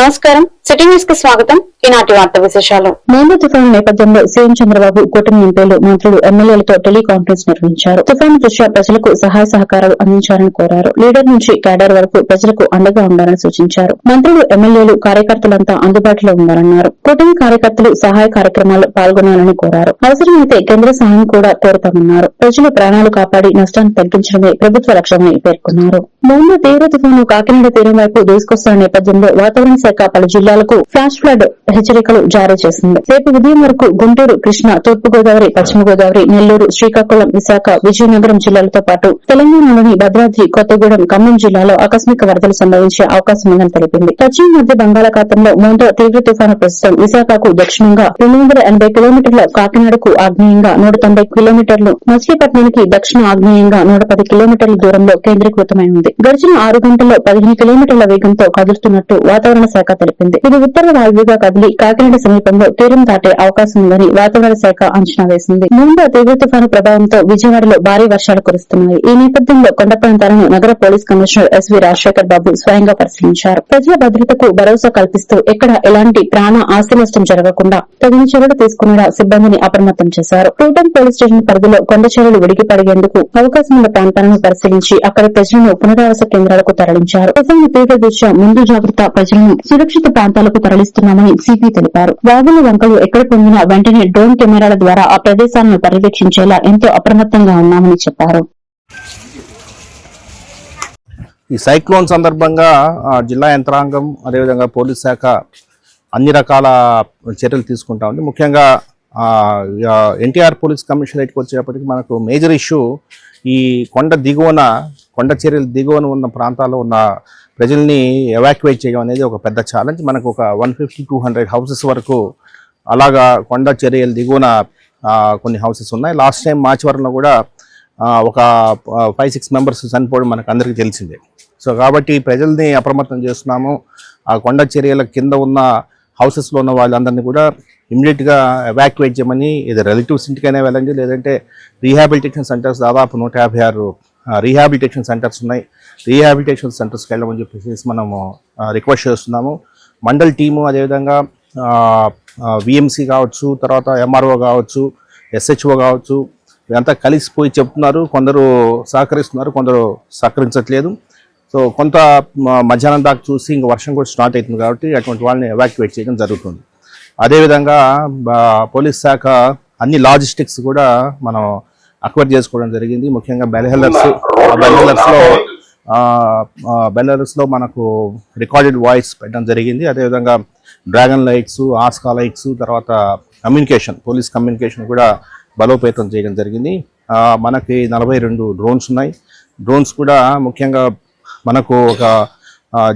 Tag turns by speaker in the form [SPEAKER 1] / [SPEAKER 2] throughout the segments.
[SPEAKER 1] నమస్కారం. సిటీ న్యూస్కి స్వాగతం. ఈనాటి వార్త విశేషాలు.
[SPEAKER 2] మూడో తుఫాను నేపథ్యంలో సీఎం చంద్రబాబు కూటమి ఎంపీలు మంత్రులు ఎమ్మెల్యేలతో టెలికాన్ఫరెన్స్ నిర్వహించారు. తుఫాను దృష్ట్యా ప్రజలకు సహాయ సహకారాలు అందించాలని కోరారు. లీడర్ నుంచి క్యాడర్ వరకు ప్రజలకు అండగా ఉండాలని సూచించారు. మంత్రులు ఎమ్మెల్యేలు కార్యకర్తలంతా అందుబాటులో ఉండాలన్నారు. కూటమి కార్యకర్తలు సహాయ కార్యక్రమాల్లో పాల్గొనాలని కోరారు. అవసరమైతే కేంద్ర సహాయం కూడా కోరుతామన్నారు. ప్రజలు ప్రాణాలు కాపాడి నష్టాన్ని తగ్గించడమే ప్రభుత్వ లక్ష్యమని పేర్కొన్నారు. మూడో తీవ్ర తుఫాను కాకినాడ తీరం వైపు దూసుకొస్తున్న నేపథ్యంలో వాతావరణ శాఖ పలు జిల్లాలకు ఫ్లాష్ ఫ్లడ్ హెచ్చరికలు జారీ చేసింది. రేపు ఉదయం వరకు గుంటూరు కృష్ణా తూర్పు గోదావరి పశ్చిమ గోదావరి నెల్లూరు శ్రీకాకుళం విశాఖ విజయనగరం జిల్లాలతో పాటు తెలంగాణలోని భద్రాద్రి కొత్తగూడెం ఖమ్మం జిల్లాలో ఆకస్మిక వరదలు సంభవించే అవకాశం ఉందని తెలిపింది. పశ్చిమ మధ్య బంగాళాఖాతంలో మూడో తీవ్ర తుఫాను ప్రస్తుతం విశాఖకు దక్షిణంగా రెండు వందల ఎనభై కిలోమీటర్ల కాకినాడకు ఆగ్నేయంగా నూట తొంభై కిలోమీటర్లు మచిలీపట్నానికి దక్షిణ ఆగ్నేయంగా నూట పది కిలోమీటర్ల దూరంలో కేంద్రీకృతమై ఉంది. గడిచిన ఆరు గంటల్లో పదిహేను కిలోమీటర్ల వేగంతో కదులుతున్నట్టు వాతావరణ శాఖ తెలిపింది. ఇది ఉత్తర వాయువుగా కదిలి కాకినాడ సమీపంలో తీరం దాటే అవకాశం ఉందని వాతావరణ శాఖ అంచనా వేసింది. ముందు తీవ్ర తుఫాను ప్రభావంతో విజయవాడలో భారీ వర్షాలు కురుస్తున్నాయి. ఈ నేపథ్యంలో కొండ ప్రాంతాలను నగర police commissioner SV Rajasekhar Babu స్వయంగా పరిశీలించారు. ప్రజల భద్రతకు భరోసా కల్పిస్తూ ఎక్కడ ఎలాంటి ప్రాణ ఆస్తి నష్టం జరగకుండా తగిన చర్యలు తీసుకునేలా సిబ్బందిని అప్రమత్తం చేశారు. టూటన్ పోలీస్ స్టేషన్ పరిధిలో కొండ చర్యలు విడిగి పడేందుకు అవకాశం ఉన్న ప్రాంతాలను పరిశీలించి అక్కడ ప్రజలను పునరావాస కేంద్రాలకు తరలించారు. తుఫాను తీవ్ర దృష్ట్యా ముందు జాగ్రత్త ప్రజలను సురక్షిత ప్రాంతాలకు తరలిస్తున్నామని సిపి తెలిపారు. వాగుల వంకలు ఎక్కడ పొందినా వెంటనే డ్రోన్ కెమెరాల ద్వారా ఆ ప్రదేశాలను పర్యవేక్షించేలా ఎంతో అప్రమత్తంగా ఉన్నామని చెప్పారు.
[SPEAKER 3] ఈ సైక్లోన్ సందర్భంగా జిల్లా యంత్రాంగం అదేవిధంగా పోలీస్ శాఖ అన్ని రకాల చర్యలు తీసుకుంటా ఉంది. ముఖ్యంగా ఎన్టీఆర్ పోలీస్ కమిషనరేట్కి వచ్చేటప్పటికి మనకు మేజర్ ఇష్యూ ఈ కొండ దిగువన కొండ చర్యలు దిగువన ఉన్న ప్రాంతాల్లో ఉన్న ప్రజల్ని ఎవాక్యువేట్ చేయడం అనేది ఒక పెద్ద ఛాలెంజ్ మనకు ఒక one fifty two hundred houses వరకు అలాగా కొండ చర్యలు దిగువన కొన్ని హౌసెస్ ఉన్నాయి. లాస్ట్ టైం మాచివరంలో కూడా ఒక ఫైవ్ సిక్స్ మెంబర్స్ చనిపోవడం మనకు అందరికీ తెలిసిందే. సో కాబట్టి ప్రజల్ని అప్రమత్తం చేస్తున్నాము. ఆ కొండ చర్యల కింద ఉన్న హౌసెస్లో ఉన్న వాళ్ళందరినీ కూడా ఇమ్మీడియట్గా ఎవాక్యువేట్ చేయమని ఇది రిలేటివ్స్ ఇంటికైనా వెళ్ళండి. లేదంటే రీహాబిలిటేషన్ సెంటర్స్ దాదాపు నూట యాభై ఆరు రీహాబిలిటేషన్ సెంటర్స్ ఉన్నాయి. రీహాబిలిటేషన్ సెంటర్స్కి వెళ్ళమని చెప్పేసి మనము రిక్వెస్ట్ చేస్తున్నాము. మండల్ టీము అదేవిధంగా విఎంసీ కావచ్చు తర్వాత ఎంఆర్ఓ కావచ్చు ఎస్హెచ్ఓ కావచ్చు ఇదంతా కలిసిపోయి చెప్తున్నారు. కొందరు సహకరిస్తున్నారు కొందరు సహకరించట్లేదు. సో కొంత మధ్యాహ్నం దాకా చూసి ఇంక వర్షం కూడా స్టార్ట్ అవుతుంది కాబట్టి అటువంటి వాళ్ళని ఎవాక్యువేట్ చేయడం జరుగుతుంది. అదేవిధంగా పోలీస్ శాఖ అన్ని లాజిస్టిక్స్ కూడా మనం అక్వైర్ చేసుకోవడం జరిగింది. ముఖ్యంగా బెల్హెల్లర్స్ బెల్హెల్లర్స్లో బెల్లర్స్లో మనకు రికార్డెడ్ వాయిస్ పెట్టడం జరిగింది. అదేవిధంగా డ్రాగన్ లైట్స్ ఆస్కా లైట్స్ తర్వాత కమ్యూనికేషన్ పోలీస్ కమ్యూనికేషన్ కూడా బలోపేతం చేయడం జరిగింది. మనకి నలభై రెండు డ్రోన్స్ ఉన్నాయి. డ్రోన్స్ కూడా ముఖ్యంగా మనకు ఒక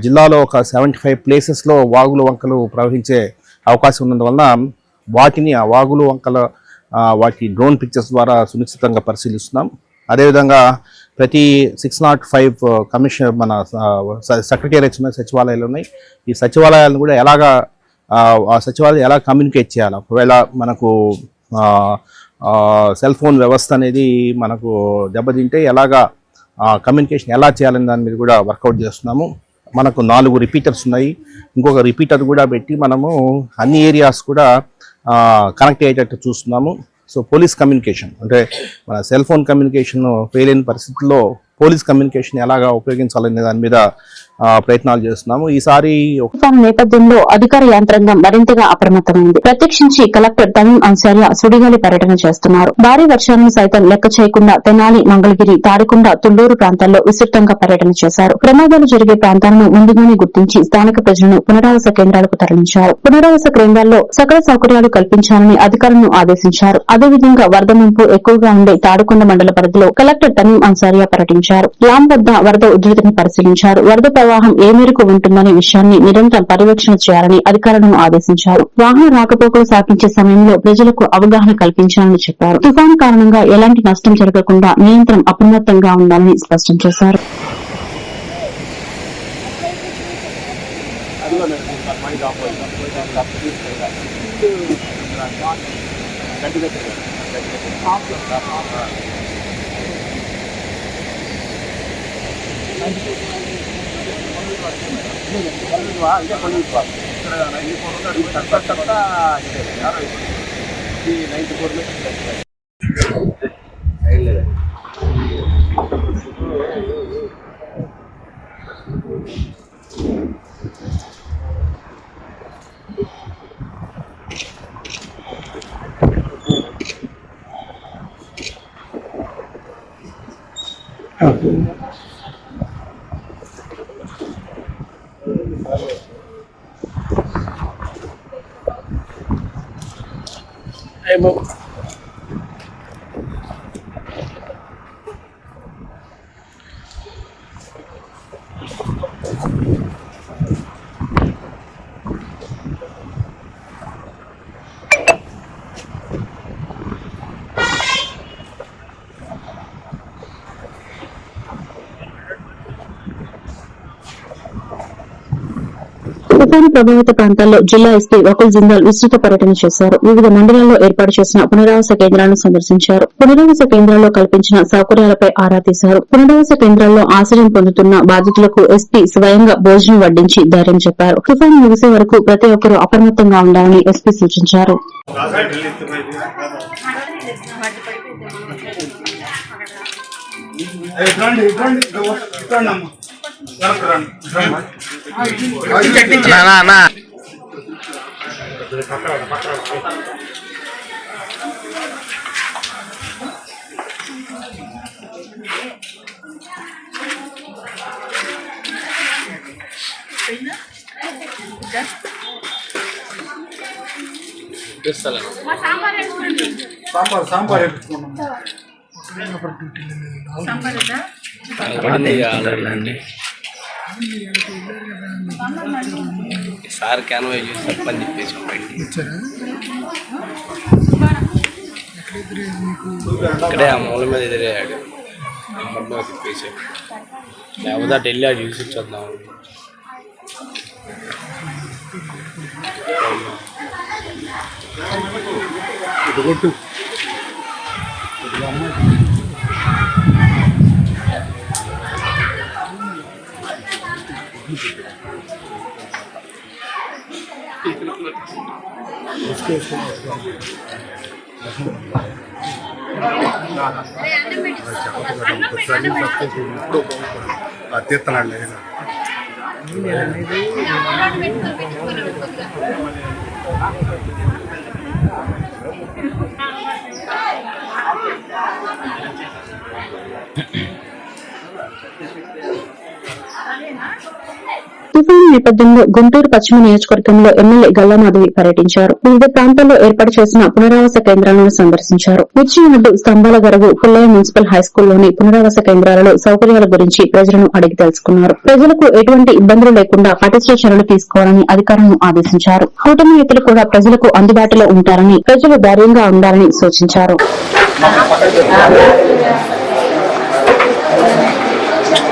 [SPEAKER 3] జిల్లాలో ఒక సెవెంటీ ఫైవ్ ప్లేసెస్లో వాగులు వంకలు ప్రవహించే అవకాశం ఉన్నందువలన వాటిని ఆ వాగులు వంకల వాటి డ్రోన్ పిక్చర్స్ ద్వారా సునిశ్చితంగా పరిశీలిస్తున్నాం. అదేవిధంగా ప్రతి six not five commission uh, మన uh, సెక్రటేరియట్స్ ఉన్నాయి సచివాలయాలు ఉన్నాయి. ఈ సచివాలయాలను కూడా ఎలాగా uh, ఆ సచివాలయం ఎలా కమ్యూనికేట్ చేయాలి? ఒకవేళ మనకు సెల్ ఫోన్ వ్యవస్థ అనేది మనకు దెబ్బతింటే ఎలాగా కమ్యూనికేషన్ ఎలా చేయాలని దాని మీద కూడా వర్కౌట్ చేస్తున్నాము. మనకు నాలుగు రిపీటర్స్ ఉన్నాయి. ఇంకొక రిపీటర్ కూడా పెట్టి మనము అన్ని ఏరియాస్ కూడా కనెక్ట్ అయ్యేటట్టు చూస్తున్నాము. సో పోలీస్ కమ్యూనికేషన్ అంటే మన సెల్ ఫోన్ కమ్యూనికేషన్ ఫెయిల్ అయిన పరిస్థితుల్లో పోలీస్ కమ్యూనికేషన్ ఎలాగా ఉపయోగించాలనే దాని మీద ప్రయత్నాలు చేస్తున్నాము. ఈసారి
[SPEAKER 2] తుఫాను నేపథ్యంలో అధికార యంత్రాంగం మరింతగా అప్రమత్తమైంది. ప్రత్యక్షించి కలెక్టర్ తమిళ్ అన్సారియా సుడిగాలి పర్యటన చేస్తున్నారు. భారీ వర్షాలను సైతం లెక్క చేయకుండా తెనాలి మంగళగిరి తాడికొండ తుళ్ళూరు ప్రాంతాల్లో విస్తృతంగా పర్యటన చేశారు. ప్రమాదాలు జరిగే ప్రాంతాలను ముందుగానే గుర్తించి స్థానిక ప్రజలను పునరావాస కేంద్రాలకు తరలించారు. పునరావాస కేంద్రాల్లో సకల సౌకర్యాలు కల్పించాలని అధికారులను ఆదేశించారు. అదేవిధంగా వరద ముంపు ఎక్కువగా ఉండే తాడికొండ మండల పరిధిలో కలెక్టర్ తమీం అన్సారియా పర్యటించారు. లాం వద్ద వరద ఉధృతిని పరిశీలించారు. వరద ప్రవాహం ఏ మేరకు ఉంటుందనే విషయాన్ని నిరంతరం పర్యవేక్షణ చేయాలని అధికారులను ఆదేశించారు. వాహన రాకపోకలు సాగించే సమయంలో ప్రజలకు అవగాహన కల్పించాలని చెప్పారు. తుఫాను కారణంగా ఎలాంటి నష్టం జరగకుండా నిరంతరం అప్రమత్తంగా ఉండాలని స్పష్టం చేశారు.
[SPEAKER 4] ಬಂದಿದ್ವಾ ಇದೇ ಬಂದಿದ್ವಾ ಕಷ್ಟ ಇದೆ ಯಾರು ಈ ನೈಂಟಿ ಫೋರ್ ಇಲ್ಲ Okay.
[SPEAKER 5] も
[SPEAKER 2] తుఫాను ప్రభావిత ప్రాంతాల్లో జిల్లా ఎస్పీ వకుల్ జిందాల్ విస్తృత పర్యటన చేశారు. వివిధ మండలాల్లో ఏర్పాటు చేసిన పునరావాస కేంద్రాలను సందర్శించారు. పునరావాస కేంద్రాల్లో కల్పించిన సౌకర్యాలపై ఆరా తీశారు. పునరావాస కేంద్రాల్లో ఆశ్రయం పొందుతున్న బాధితులకు ఎస్పీ స్వయంగా భోజనం వడ్డించి ధైర్యం చెప్పారు. తుఫాను ముగిసే వరకు ప్రతి ఒక్కరూ అప్రమత్తంగా ఉండాలని ఎస్పీ సూచించారు.
[SPEAKER 6] ఇట్లాంటి ఇట్లాంటి ఇట్లాండి అమ్మ. వెనక్కి రండి రండి. సాంబార్ సాంబార్ వేపించుకున్నాం
[SPEAKER 5] అండి సార్ క్యాన్వా చేసి తప్పని చెప్పేసి ఇక్కడే ఆ మూల మీద ఎదిరేయాడు నెంబర్లో తిప్పేసి లేకపోతే అటు వెళ్ళి అటు చూసి వచ్చేద్దాం
[SPEAKER 6] ఇటు కొట్టు తీస్తున్నాండి
[SPEAKER 2] తుఫాను నేపథ్యంలో గుంటూరు పశ్చిమ నియోజకవర్గంలో ఎమ్మెల్యే గల్లామాధవి పర్యటించారు. వివిధ ప్రాంతాల్లో ఏర్పాటు చేసిన పునరావాస కేంద్రాలను సందర్శించారు. మిర్చియార్డు స్తంభాల గరగు పుల్లయ్య మున్సిపల్ హైస్కూల్లోని పునరావాస కేంద్రాలలో సౌకర్యాల గురించి ప్రజలను అడిగి తెలుసుకున్నారు. ప్రజలకు ఎటువంటి ఇబ్బందులు లేకుండా పటిష్ట చర్యలు తీసుకోవాలని అధికారులను ఆదేశించారు. కూటమి నేతలు కూడా ప్రజలకు అందుబాటులో ఉంటారని ప్రజలు ధైర్యంగా ఉండాలని సూచించారు.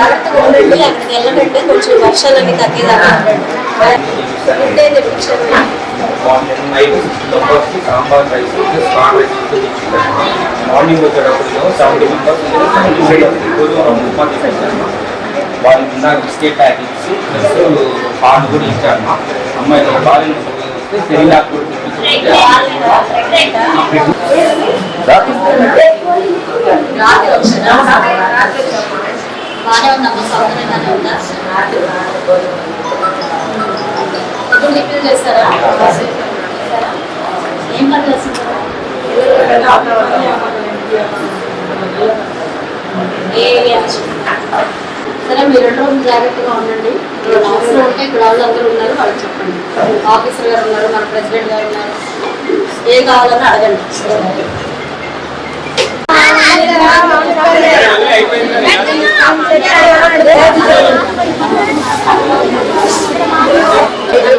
[SPEAKER 7] జాగ్రత్తగా ఉండండి అక్కడికి కొంచెం వర్షాలన్నీ తగ్గేదాకా ఉండే తెప్పించారు
[SPEAKER 8] సాంబార్ రైస్ రైస్ మార్నింగ్ వచ్చేటప్పుడు సెవెంటీ మెంబర్స్ సెవెంటీ వాళ్ళు ఇందాక బిస్కెట్ ప్యాకెట్స్ ప్లస్ పాలు కూడా ఇచ్చారు అమ్మాయి బాగా వస్తే సెరిలాక్ కూడా
[SPEAKER 7] బాగానే ఉందమ్మా సౌకర్యంగానే ఉందా. చేస్తారా ఏం పని చేస్తున్నారు ఏ సరే మీరు రెండు రోజులు జాగ్రత్తగా ఉండండి అవసరం ఉంటే ఇక్కడ వాళ్ళు అందరూ ఉన్నారు వాళ్ళకి చెప్పండి. ఆఫీసర్ గారు ఉన్నారు మన ప్రెసిడెంట్ గారు ఉన్నారు. ఏ కావాలన్నా అడగండి. అయిపోయింది గంటే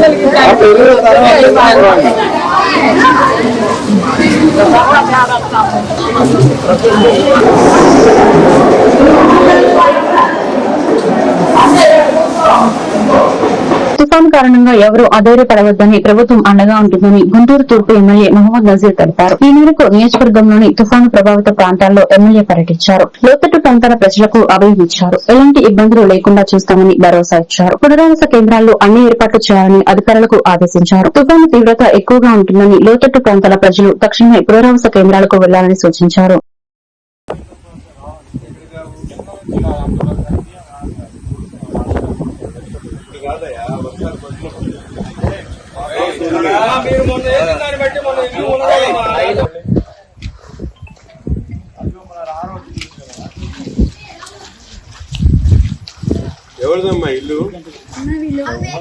[SPEAKER 7] తెలుగు
[SPEAKER 2] తుఫాను కారణంగా ఎవరూ అధైర్యపడవద్దని ప్రభుత్వం అండగా ఉంటుందని గుంటూరు తూర్పు ఎమ్మెల్యే మహమ్మద్ నజీర్ తెలిపారు. ఈ మేరకు నియోజకవర్గంలోని తుఫాను ప్రభావిత ప్రాంతాల్లో ఎమ్మెల్యే పర్యటించారు. లోతట్టు ప్రాంతాల ప్రజలకు అభయమిచ్చారు ఎలాంటి ఇబ్బందులు లేకుండా చూస్తామని భరోసా ఇచ్చారు. పునరావాస కేంద్రాల్లో అన్ని ఏర్పాట్లు చేయాలని అధికారులకు ఆదేశించారు. తుఫాను తీవ్రత ఎక్కువగా ఉంటుందని లోతట్టు ప్రాంతాల ప్రజలు తక్షణమే పునరావాస కేంద్రాలకు వెళ్ళాలని సూచించారు.
[SPEAKER 4] మీరు మొన్న వేసిన దాన్ని బట్టి మొన్న ఇల్లు
[SPEAKER 9] ఎవరిదమ్మా ఇల్లు?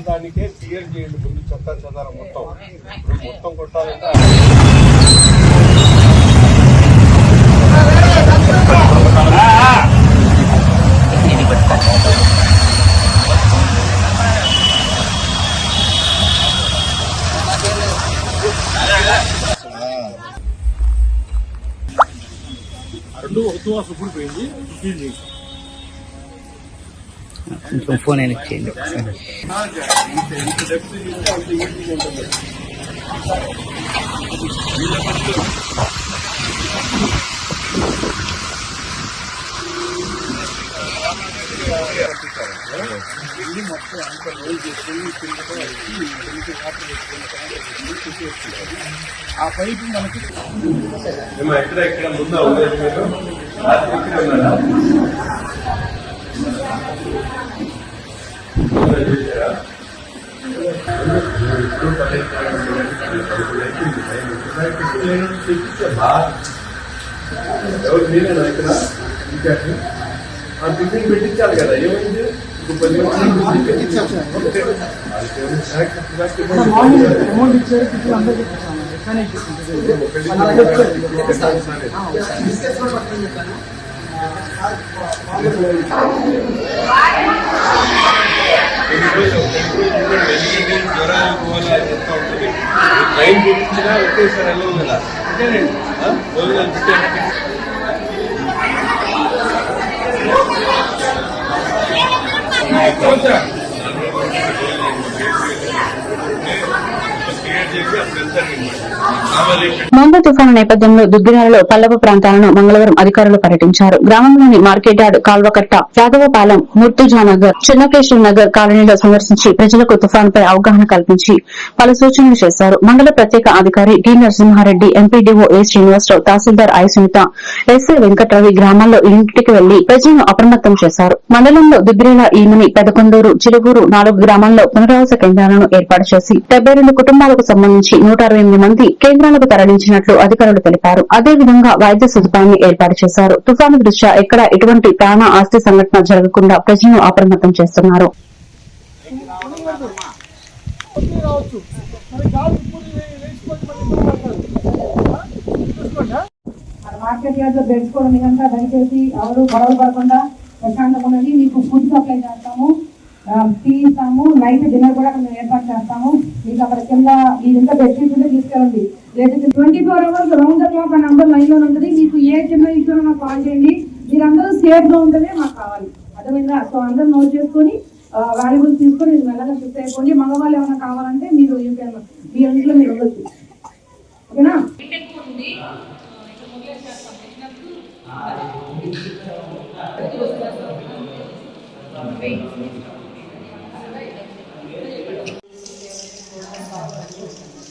[SPEAKER 9] దానికే క్లియర్ చేయండి ముందు చెత్త చెదారం మొత్తం. ఇప్పుడు మొత్తం కొట్టాలంటే సుప్పుడు పోయింది క్లీన్ చేసి
[SPEAKER 10] ఫోన్ అయినా చేయండి.
[SPEAKER 9] ఒకసారి ఏమో ఎక్కడ ఎక్కడ ముందా ఉండేది మీరు రాత్రి ఇక్కడ ఆ ముందా చేశారా? ఎవరు మీరేనా ఇక్కడ ఇంకా ఆ బిల్డింగ్ పెట్టించాలి కదా ఏమైంది ఇప్పుడు పది నిమిషాలు పెట్టించాలి ట్రైన్ పెట్టించినా ఒకేసారి వెళ్ళవు కదా రోజులు అనిపిస్తే క్రియేట్ చేసి అప్పుడు వెళ్తాను కావాలి
[SPEAKER 2] తుఫాను నేపథ్యంలో దుగ్గిరాలలో పల్లపు ప్రాంతాలను మంగళవారం అధికారులు పర్యటించారు. గ్రామంలోని మార్కెట్ యార్డ్ కాల్వకట్ట యాదవపాలెం ముర్తుజానగర్ చిన్నకేశ్వర నగర్ కాలనీలో సందర్శించి ప్రజలకు తుఫాన్పై అవగాహన కల్పించి పలు సూచనలు చేశారు. మండల ప్రత్యేక అధికారి T Narasimha Reddy MPDO A Srinivasa Rao tahsildar I Sunitha SA Venkataravi గ్రామాల్లో ఇంటికి వెళ్ళి ప్రజలను అప్రమత్తం చేశారు. మండలంలో దుగ్గిరేల ఈమని పెదకొందూరు చిలుగూరు నాలుగు గ్రామాల్లో పునరావాస కేంద్రాలను ఏర్పాటు చేసి డెబ్బై రెండు కుటుంబాలకు సంబంధించి నూట అరవై ఎనిమిది మంది కేంద్రాలకు తరలించినట్లు అధికారులు తెలిపారు. అదేవిధంగా వైద్య సదుపాయాన్ని ఏర్పాటు చేశారు. తుఫాను దృష్ట్యా ఎక్కడ ఎటువంటి ప్రాణ ఆస్తి సంఘటన జరగకుండా ప్రజలను అప్రమత్తం చేస్తున్నారు.
[SPEAKER 11] మార్కెట్ యార్డ్లో పెట్టుకోవడం ఇదంతా దయచేసి ఎవరు గొడవ పడకుండా ప్రశాంతంగా ఉన్నది మీకు ఫుడ్ సప్లై చేస్తాము. ఆ, టీ ఇస్తాము నైట్ డిన్నర్ కూడా మేము ఏర్పాటు చేస్తాము. మీకు అక్కడ కింద ఇదంతా బెడ్షీట్ ఉంటే తీసుకెళ్ళండి. లేదంటే twenty four hours round the clock ఆ నంబర్ లైన్లో ఉంటుంది. మీకు ఏ చిన్న ఇష్యూ నాకు కాల్ చేయండి. మీరందరూ సేఫ్గా ఉంటేనే మాకు కావాలి. అర్థమైందా? సో అందరూ నోట్ చేసుకొని వాల్యుబుల్స్ తీసుకొని మీరు మెల్లగా షిఫ్ట్ అయిపోండి. మగవాళ్ళు ఏమైనా కావాలంటే మీరు యూపీఎన్ మీ ఇంట్లో మీరు ఉండొచ్చు. ఓకేనా?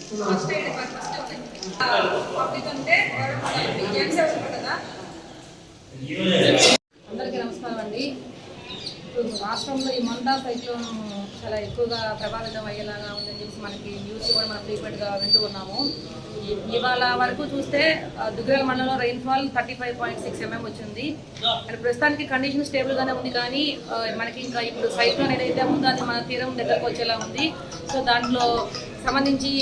[SPEAKER 11] ఫస్ట్ ఎయిడ్ ఫస్ట్ పబ్లిక్ ఉంటే కదా.
[SPEAKER 12] అందరికీ నమస్కారం అండి. ఇప్పుడు రాష్ట్రంలో ఈ మందా సైక్లోన్ చాలా ఎక్కువగా ప్రభావితం అయ్యేలాగా ఉందని చెప్పి మనకి న్యూస్ కూడా మనం ఫ్రీక్వెంట్గా వింటూ ఉన్నాము. ఇవాళ వరకు చూస్తే ఆ, దుగ్గల మండలంలో rainfall thirty five point six mm వచ్చింది. అండ్ ప్రస్తుతానికి కండిషన్ స్టేబుల్గానే ఉంది కానీ మనకి ఇంకా ఇప్పుడు సైక్లోన్ ఏదైతే ఉందో అది మన తీరం దగ్గరకు వచ్చేలా ఉంది. సో దాంట్లో సంబంధించి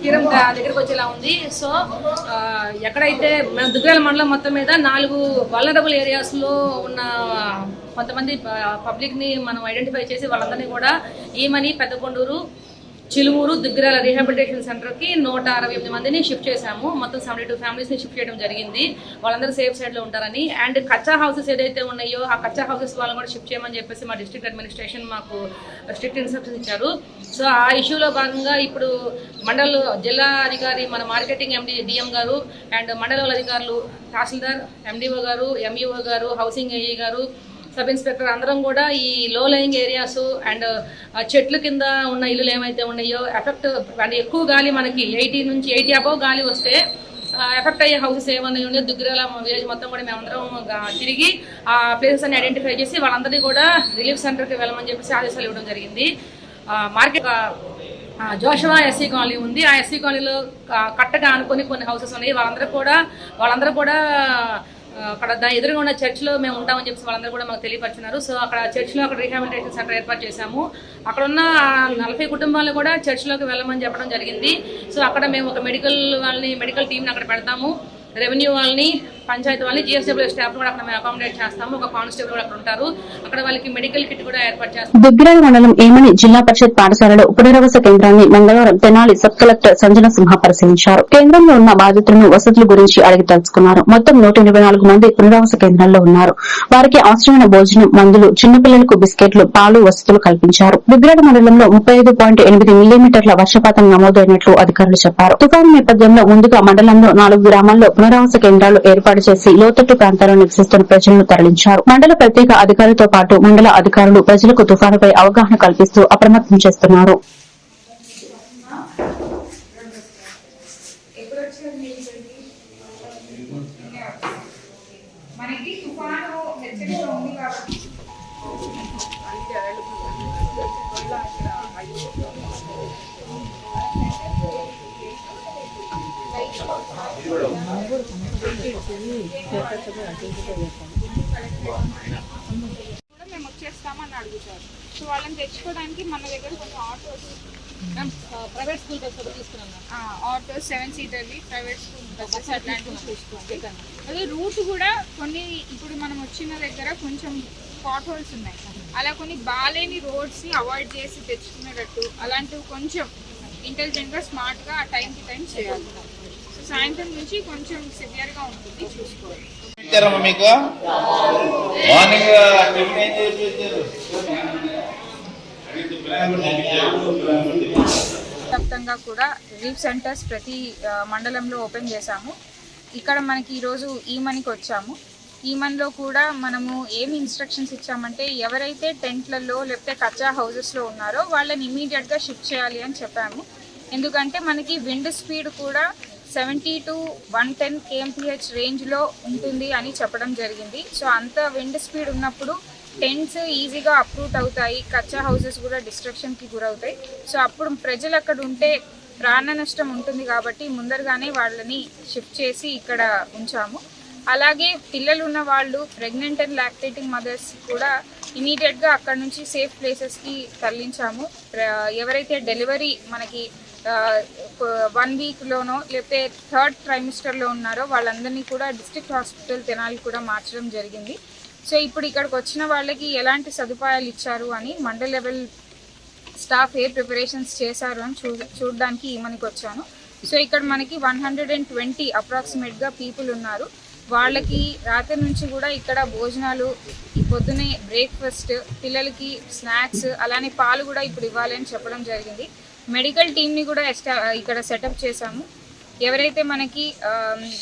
[SPEAKER 12] తీరం దగ్గరకు వచ్చేలా ఉంది. సో ఎక్కడైతే మన దుగ్గల మండలం మొత్తం మీద నాలుగు వలరబుల్ ఏరియాస్లో ఉన్న కొంతమంది పబ్లిక్ని మనం ఐడెంటిఫై చేసి వాళ్ళందరినీ కూడా ఈమని పెద్దకొండూరు చిలువూరు దుగ్గిరాల రీహాబిలిటేషన్ సెంటర్కి నూట అరవై ఎనిమిది మందిని షిఫ్ట్ చేశాము. మొత్తం సెవెంటీ టూ ఫ్యామిలీస్ని షిఫ్ట్ చేయడం జరిగింది. వాళ్ళందరూ సేఫ్ సైడ్లో ఉంటారని. అండ్ కచ్చా హౌసెస్ ఏదైతే ఉన్నాయో ఆ కచ్చా హౌసెస్ వాళ్ళని కూడా షిఫ్ట్ చేయమని చెప్పేసి మా డిస్ట్రిక్ట్ అడ్మినిస్ట్రేషన్ మాకు స్ట్రిక్ట్ ఇన్స్ట్రక్షన్స్ ఇచ్చారు. సో ఆ ఇష్యూలో భాగంగా ఇప్పుడు మండల జిల్లా అధికారి మన marketing MD DM garu and మండల అధికారులు తహసీల్దార్ MDO garu MEO garu housing AE garu sub inspector అందరం కూడా ఈ లో లయింగ్ ఏరియాస్ అండ్ చెట్లు కింద ఉన్న ఇల్లులు ఏమైతే ఉన్నాయో ఎఫెక్ట్ అంటే ఎక్కువ గాలి మనకి ఎయిటీ నుంచి ఎయిటీ అబవ్ గాలి వస్తే ఎఫెక్ట్ అయ్యే హౌసెస్ ఏమైనా ఉన్నాయో దుగ్గిరాల విలేజ్ మొత్తం కూడా మేమందరం తిరిగి ఆ ప్లేసెస్ అన్ని ఐడెంటిఫై చేసి వాళ్ళందరినీ కూడా రిలీఫ్ సెంటర్కి వెళ్ళమని చెప్పేసి ఆదేశాలు ఇవ్వడం జరిగింది. మార్కెట్ జోషవా ఎస్సీ కాలనీ ఉంది. ఆ ఎస్సీ కాలనీలో కట్టగా అనుకుని కొన్ని హౌసెస్ ఉన్నాయి. వాళ్ళందరూ కూడా వాళ్ళందరూ కూడా అక్కడ దాని ఎదురుగా ఉన్న చర్చ్లో మేము ఉంటామని చెప్పి వాళ్ళందరూ కూడా మాకు తెలియపరుచున్నారు సో అక్కడ చర్చ్లో అక్కడ రీహాబిలిటేషన్ సెంటర్ ఏర్పాటు చేశాము. అక్కడ ఉన్న నలభై కుటుంబాలు కూడా చర్చ్లోకి వెళ్ళమని చెప్పడం జరిగింది. సో అక్కడ మేము ఒక మెడికల్ వాళ్ళని మెడికల్ టీంని అక్కడ పెడతాము. రెవెన్యూ వాళ్ళని పంచాయతీ వాళ్ళని జిఎస్డబ్ల్యూ స్టాఫ్ కూడా అక్కడ మేము అకామిడేట్ చేస్తాము. ఒక కానిస్టేబుల్ కూడా అక్కడ ఉంటారు. అక్కడ వాళ్ళకి మెడికల్ కిట్ కూడా ఏర్పాటు చేస్తాం
[SPEAKER 2] దుగ్గిరాల మండలం ఏమని జిల్లా పరిషత్ పాఠశాలలో ఉపనిరవస కేంద్రాన్ని మంగళవారం తెనాలి సబ్ కలెక్టర్ సంజన సింహ పరిశీలించారు. కేంద్రంలో ఉన్న బాధితులను వసతుల గురించి అడిగి తెలుసుకున్నారు. మొత్తం నూట ఎనభై నాలుగు మంది పునరావాస కేంద్రాల్లో ఉన్నారు. వారికి అవసరమైన భోజనం మందులు చిన్నపిల్లలకు బిస్కెట్లు పాలు వసతులు కల్పించారు. దుగ్గిరాల మండలంలో ముప్పై ఐదు పాయింట్ ఎనిమిది మిల్లీమీటర్ల వర్షపాతం నమోదైనట్లు అధికారులు చెప్పారు. తుఫాను నేపథ్యంలో ముందుగా మండలంలో నాలుగు గ్రామాల్లో పునరావాస కేంద్రాలు ఏర్పాటు చేసి లోతట్టు ప్రాంతాల్లో నివసిస్తున్న ప్రజలను తరలించారు. మండల ప్రత్యేక అధికారులతో పాటు మండల అధికారులు ప్రజలకు తుఫానుపై అవగాహన కల్పిస్తూ అప్రమత్తం చేస్తున్నారు.
[SPEAKER 13] మనకి తుఫాను హెచ్చరిక ఉంది కాబట్టి. కూడా మేము వచ్చేస్తామని అడుగుతారు. సో వాళ్ళని తెచ్చుకోవడానికి మన దగ్గర కొన్ని ఆటోస్
[SPEAKER 12] ప్రైవేట్ స్కూల్ తీసుకున్నాను
[SPEAKER 13] ఆటో సెవెన్ సీటర్వి ప్రైవేట్ స్కూల్ బస్సెస్ అట్లాంటివి చూసుకోండి అదే రూట్ కూడా కొన్ని ఇప్పుడు మనం వచ్చిన దగ్గర కొంచెం పాట్ హోల్స్ ఉన్నాయి. అలా కొన్ని బాలేని రోడ్స్ని అవాయిడ్ చేసి తెచ్చుకునేటట్టు అలాంటివి కొంచెం ఇంటెలిజెంట్గా స్మార్ట్గా ఆ టైంకి టైం చేయాలి. సాయంత్రం నుంచి కొంచెం సివియర్గా ఉంటుంది. చూసుకోవాలి
[SPEAKER 6] మీకు? మార్నింగ్
[SPEAKER 13] వ్యాప్తంగా కూడా రిలీఫ్ సెంటర్స్ ప్రతి మండలంలో ఓపెన్ చేశాము. ఇక్కడ మనకి ఈరోజు ఈ మనీకి వచ్చాము. ఈ మనీలో కూడా మనము ఏమి ఇన్స్ట్రక్షన్స్ ఇచ్చామంటే ఎవరైతే టెంట్లలో లేకపోతే కచ్చా హౌసెస్లో ఉన్నారో వాళ్ళని ఇమీడియట్గా షిఫ్ట్ చేయాలి అని చెప్పాము. ఎందుకంటే మనకి విండ్ స్పీడ్ కూడా seventy to one ten KMPH రేంజ్లో ఉంటుంది అని చెప్పడం జరిగింది. సో అంత విండ్ స్పీడ్ ఉన్నప్పుడు టెంట్స్ ఈజీగా అప్రూట్ అవుతాయి కచ్చా హౌసెస్ కూడా డిస్ట్రక్షన్కి గురవుతాయి. సో అప్పుడు ప్రజలు అక్కడ ఉంటే ప్రాణ నష్టం ఉంటుంది కాబట్టి ముందరగానే వాళ్ళని షిఫ్ట్ చేసి ఇక్కడ ఉంచాము. అలాగే పిల్లలు ఉన్న వాళ్ళు ప్రెగ్నెంట్ అండ్ లాక్టేటింగ్ మదర్స్ కూడా ఇమీడియట్గా అక్కడ నుంచి సేఫ్ ప్లేసెస్కి తరలించాము. ఎవరైతే డెలివరీ మనకి వన్ వీక్లోనో లేకపోతే థర్డ్ ట్రైమిస్టర్లో ఉన్నారో వాళ్ళందరినీ కూడా డిస్ట్రిక్ట్ హాస్పిటల్ తెనాలి కూడా మార్చడం జరిగింది. సో ఇప్పుడు ఇక్కడికి వచ్చిన వాళ్ళకి ఎలాంటి సదుపాయాలు ఇచ్చారు అని మండల్ లెవెల్ స్టాఫ్ ఏ ప్రిపరేషన్స్ చేశారు అని చూ చూడడానికి మనకి వచ్చాను సో ఇక్కడ మనకి వన్ హండ్రెడ్ అండ్ ట్వంటీ అప్రాక్సిమేట్గా పీపుల్ ఉన్నారు. వాళ్ళకి రాత్రి నుంచి కూడా ఇక్కడ భోజనాలు పొద్దునే బ్రేక్ఫాస్ట్ పిల్లలకి స్నాక్స్ అలానే పాలు కూడా ఇప్పుడు ఇవ్వాలి అని చెప్పడం జరిగింది. మెడికల్ టీమ్ని కూడా ఎస్టా ఇక్కడ సెటప్ చేశాము. ఎవరైతే మనకి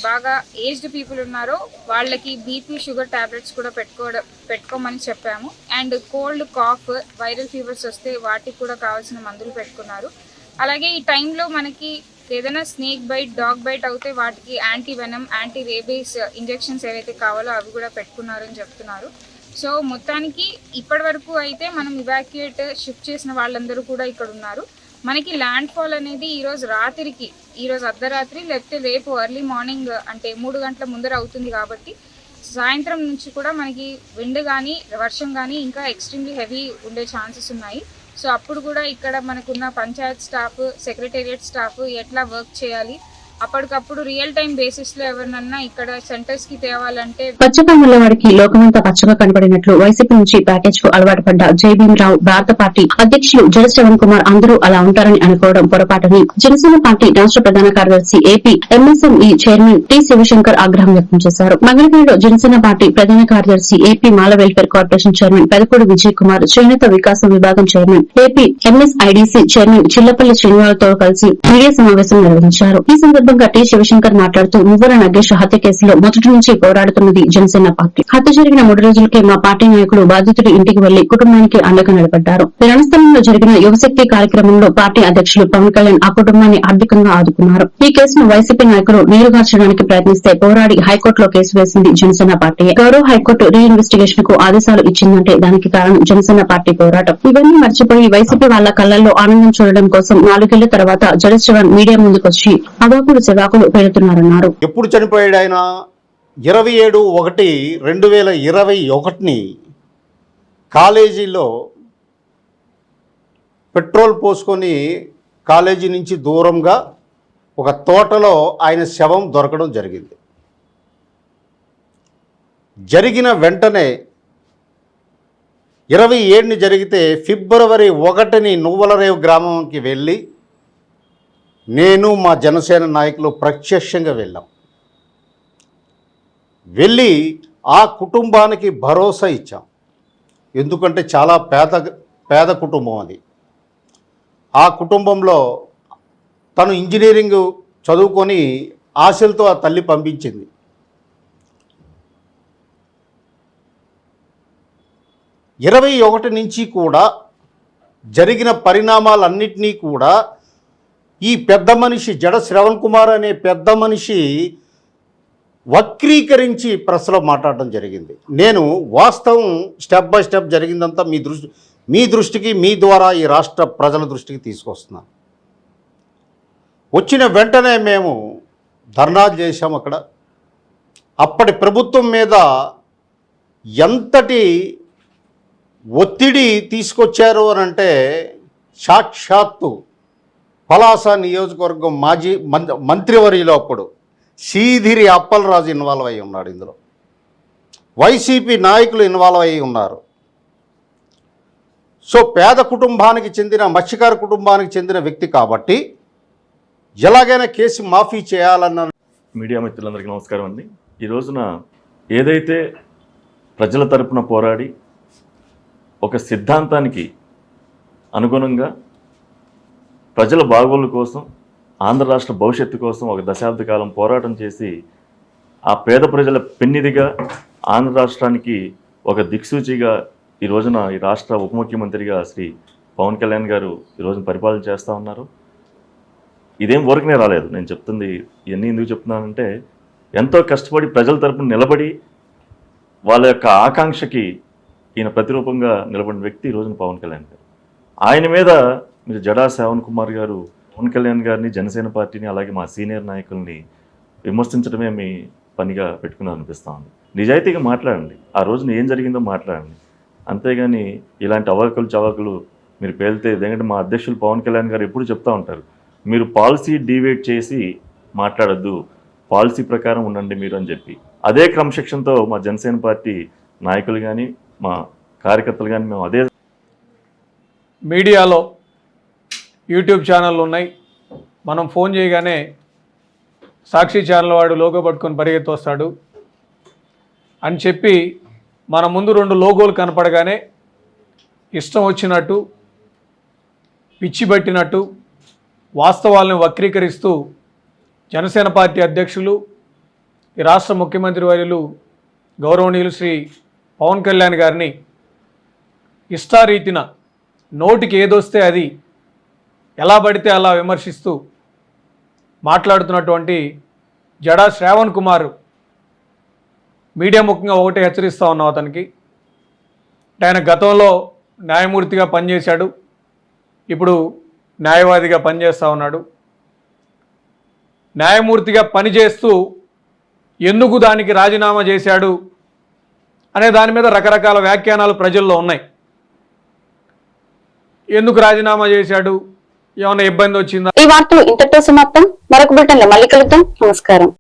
[SPEAKER 13] బాగా ఏజ్డ్ పీపుల్ ఉన్నారో వాళ్ళకి బీపీ షుగర్ టాబ్లెట్స్ కూడా పెట్టుకోవడం పెట్టుకోమని చెప్పాము. And cold cough viral fevers వస్తే వాటికి కూడా కావాల్సిన మందులు పెట్టుకున్నారు. అలాగే ఈ టైంలో మనకి ఏదైనా స్నేక్ బైట్ డాగ్ బైట్ అవుతే వాటికి anti venom anti rabies injections ఏవైతే కావాలో అవి కూడా పెట్టుకున్నారని చెప్తున్నారు. సో మొత్తానికి ఇప్పటి వరకు అయితే మనం ఇవాక్యుయేట్ షిఫ్ట్ చేసిన వాళ్ళందరూ కూడా ఇక్కడ ఉన్నారు. మనకి ల్యాండ్ ఫాల్ అనేది ఈరోజు రాత్రికి ఈరోజు అర్ధరాత్రి లేకపోతే రేపు ఎర్లీ మార్నింగ్ అంటే మూడు గంటల ముందర అవుతుంది కాబట్టి సాయంత్రం నుంచి కూడా మనకి విండ్ కానీ వర్షం కానీ ఇంకా ఎక్స్ట్రీమ్లీ హెవీ ఉండే ఛాన్సెస్ ఉన్నాయి. సో అప్పుడు కూడా ఇక్కడ మనకున్న పంచాయత్ స్టాఫ్ సెక్రటేరియట్ స్టాఫ్ ఎట్లా వర్క్ చేయాలి? అప్పటికప్పుడు రియల్ టైం బేసిస్లో ఎవరినన్నా ఇక్కడ సెంటర్స్కి తేవాలంటే
[SPEAKER 2] పచ్చకామల వాడికి లోకమంతా పచ్చగా కనబడినట్లు వైసీపీ నుంచి ప్యాకేజ్కు అలవాటు పడ్డ జయభీమరావు భారత పార్టీ అధ్యక్షులు జల శ్రవణ్ కుమార్ అందరూ అలా ఉంటారని అనుకోవడం పొరపాటని జనసేన పార్టీ రాష్ట్ర ప్రధాన కార్యదర్శి AP MSME chairman T Sivashankar ఆగ్రహం వ్యక్తం చేశారు. మంగళగిరిలో జనసేన పార్టీ ప్రధాన కార్యదర్శి AP Mala welfare corporation chairman Pedakodu Vijay Kumar చేనేత వికాసం విభాగం chairman AP MSIDC chairman Chillapalli శ్రీనివాసతో కలిసి మీడియా సమావేశం నిర్వహించారు. ఈ సందర్భంగా టి శివశంకర్ మాట్లాడుతూ నువ్వుల నగేష్ హత్య కేసులో మొదటి నుంచి పోరాడుతున్నది జనసేన పార్టీ. హత్య జరిగిన మూడు రోజులకే మా పార్టీ నాయకులు బాధితుడి ఇంటికి వెళ్ళి కుటుంబానికి అండగా నిలబడ్డారు. రణస్థలంలో జరిగిన యువశక్తి కార్యక్రమంలో పార్టీ అధ్యక్షులు పవన్ కళ్యాణ్ ఆ కుటుంబాన్ని ఆర్థికంగా ఆదుకున్నారు. ఈ కేసును వైసీపీ నాయకులు నీరుగార్చడానికి ప్రయత్నిస్తే పోరాడి హైకోర్టులో కేసు వేసింది జనసేన పార్టీ. గౌరవ హైకోర్టు రీ ఇన్వెస్టిగేషన్కు ఆదేశాలు ఇచ్చిందంటే దానికి కారణం జనసేన పార్టీ పోరాటం. ఇవన్నీ మర్చిపోయి వైసీపీ వాళ్ళ కళ్ళల్లో ఆనందం చూడడం కోసం నాలుగేళ్ళ తర్వాత జడశ్రవణ్ మీడియా ముందుకొచ్చి అవాకుడు సెవాకులు పెడుతున్నారన్నారు.
[SPEAKER 14] ఎప్పుడు చనిపోయాడు ఆయన? ఇరవై ఏడు ఒకటి రెండు వేల ఇరవై ఒకటిని కాలేజీలో పెట్రోల్ పోసుకొని కాలేజీ నుంచి దూరంగా ఒక తోటలో ఆయన శవం దొరకడం జరిగింది. జరిగిన వెంటనే ఇరవై ఏడుని జరిగితే ఫిబ్రవరి ఒకటిని నువ్వలరేవు గ్రామంకి వెళ్ళి నేను మా జనసేన నాయకులు ప్రత్యక్షంగా వెళ్ళాం. వెళ్ళి ఆ కుటుంబానికి భరోసా ఇచ్చాం. ఎందుకంటే చాలా పేద పేద కుటుంబం అది. ఆ కుటుంబంలో తను ఇంజనీరింగ్ చదువుకొని ఆశలతో ఆ తల్లి పంపించింది. ఇరవై ఒకటి నుంచి కూడా జరిగిన పరిణామాలన్నింటినీ కూడా ఈ పెద్ద మనిషి జడ శ్రవణ్ కుమార్ అనే పెద్ద మనిషి వక్రీకరించి ప్రెస్లో మాట్లాడడం జరిగింది. నేను వాస్తవం స్టెప్ బై స్టెప్ జరిగిందంతా మీ దృష్టి మీ దృష్టికి మీ ద్వారా ఈ రాష్ట్ర ప్రజల దృష్టికి తీసుకొస్తున్నాను. వచ్చిన వెంటనే మేము ధర్నా చేశాం అక్కడ. అప్పటి ప్రభుత్వం మీద ఎంతటి ఒత్తిడి తీసుకొచ్చారు అని అంటే సాక్షాత్తు పలాస నియోజకవర్గం మాజీ మం- మంత్రివర్యులు అప్పుడు సీధిరి అప్పలరాజు ఇన్వాల్వ్ అయి ఉన్నాడు ఇందులో. వైసీపీ నాయకులు ఇన్వాల్వ్ అయి ఉన్నారు. సో పేద కుటుంబానికి చెందిన మత్స్యకార కుటుంబానికి చెందిన వ్యక్తి కాబట్టి ఎలాగైనా కేసు మాఫీ చేయాలన్న
[SPEAKER 15] మీడియా మిత్రులందరికీ నమస్కారం అండి. ఈ రోజున ఏదైతే ప్రజల తరపున పోరాడి ఒక సిద్ధాంతానికి అనుగుణంగా ప్రజల బాగోళ్ళ కోసం ఆంధ్ర రాష్ట్ర భవిష్యత్తు కోసం ఒక దశాబ్ద కాలం పోరాటం చేసి ఆ పేద ప్రజల పెన్నిదిగా ఆంధ్ర రాష్ట్రానికి ఒక దిక్సూచిగా ఈ రోజున ఈ రాష్ట్ర ఉప ముఖ్యమంత్రిగా శ్రీ పవన్ కళ్యాణ్ గారు ఈ రోజున పరిపాలన చేస్తూ ఉన్నారు. ఇదేం ఊరకనే రాలేదు. నేను చెప్తుంది ఇవన్నీ ఎందుకు చెప్తున్నానంటే ఎంతో కష్టపడి ప్రజల తరపున నిలబడి వాళ్ళ యొక్క ఆకాంక్షకి ఈయన ప్రతిరూపంగా నిలబడిన వ్యక్తి ఈ రోజున పవన్ కళ్యాణ్ గారు. ఆయన మీద మీరు జడా శ్రావణ్ కుమార్ గారు పవన్ కళ్యాణ్ గారిని జనసేన పార్టీని అలాగే మా సీనియర్ నాయకుల్ని విమర్శించడమే మీ పనిగా పెట్టుకుని అనిపిస్తా ఉంది. నిజాయితీగా మాట్లాడండి. ఆ రోజున ఏం జరిగిందో మాట్లాడండి. అంతేగాని ఇలాంటి అవాకులు చవాకులు మీరు పేలితే ఎందుకంటే మా అధ్యక్షులు పవన్ కళ్యాణ్ గారు ఎప్పుడు చెప్తూ ఉంటారు మీరు పాలసీ డివేట్ చేసి మాట్లాడద్దు పాలసీ ప్రకారం ఉండండి మీరు అని చెప్పి. అదే క్రమశిక్షణతో మా జనసేన పార్టీ నాయకులు కానీ మా కార్యకర్తలు కానీ మేము అదే
[SPEAKER 16] మీడియాలో యూట్యూబ్ ఛానళ్ళు ఉన్నాయి. మనం ఫోన్ చేయగానే సాక్షి ఛానల్ వాడు లోగో పట్టుకొని పరిగెత్తి వస్తాడు అని చెప్పి మన ముందు రెండు లోగోలు కనపడగానే ఇష్టం వచ్చినట్టు పిచ్చి పట్టినట్టు వాస్తవాలను వక్రీకరిస్తూ జనసేన పార్టీ అధ్యక్షులు ఈ రాష్ట్ర ముఖ్యమంత్రి వర్యులు గౌరవనీయులు శ్రీ పవన్ కళ్యాణ్ గారిని ఇష్టారీతిన నోటికి ఏదొస్తే అది ఎలా పడితే అలా విమర్శిస్తూ మాట్లాడుతున్నటువంటి జడా శ్రావణ్ కుమార్ మీడియా ముఖ్యంగా ఒకటే హెచ్చరిస్తూ ఉన్నాం అతనికి. ఆయన గతంలో న్యాయమూర్తిగా పనిచేశాడు. ఇప్పుడు న్యాయవాదిగా పనిచేస్తూ ఉన్నాడు. న్యాయమూర్తిగా పనిచేస్తూ ఎందుకు దానికి రాజీనామా చేశాడు అనే దాని మీద రకరకాల వ్యాఖ్యానాలు ప్రజల్లో ఉన్నాయి. ఎందుకు రాజీనామా చేశాడు? ఏమైనా ఇబ్బంది వచ్చిందా?
[SPEAKER 1] ఈ వార్తలు ఇంతటితో సమాప్తం. మరొక బులెటిన్లో మళ్ళీ కలుద్దాం. నమస్కారం.